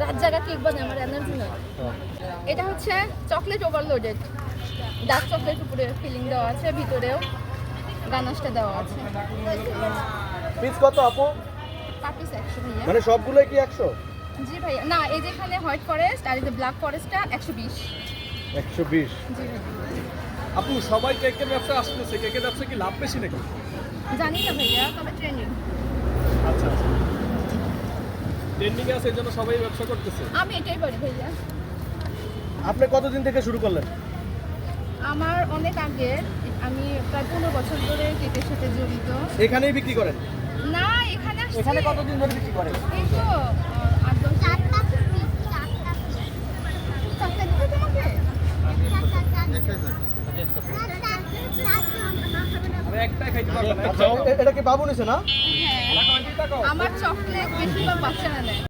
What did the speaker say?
রাত জাগা কেক বানায় আমার এনার্জি নয় হ্যাঁ। এটা হচ্ছে চকলেট ওভারলোডেড ডার্ক চকলেট উপরে ফিলিং দেওয়া আছে ভিতরেও গানাশটা দেওয়া আছে। পিস কত আপু? পাপিস একশো ভাইয়া মানে সবগুলোই কি একশো? জি ভাইয়া না এই যেখানে হোয়াইট ফরেস্ট আর এই যে ব্ল্যাক ফরেস্টটা একশো বিশ। একশো বিশ। জি আপু সবাই কেকের ব্যবসা আসতেছে কেকের ব্যবসা কি লাভ বেশি নাকি? জানি না ভাইয়া তবে ট্রেনিং আচ্ছা ট্রেন্ডিং আছে এই জন্য সবাই ব্যবসা করতেছে। আমি এটাই পারি ভাইয়া। আপনি কতদিন থেকে শুরু করলেন? আমার অনেক আগে আমি প্রায় পনেরো বছর ধরে কেকের সাথে জড়িত। এখানেই বিক্রি করেন? না এখানে আসছি এখানে কতদিন ধরে বিক্রি করেন? এই তো এটা কি বাবু নিছে না? আমার চকলেট বেশিরভাগ বাচ্চারা নেয়।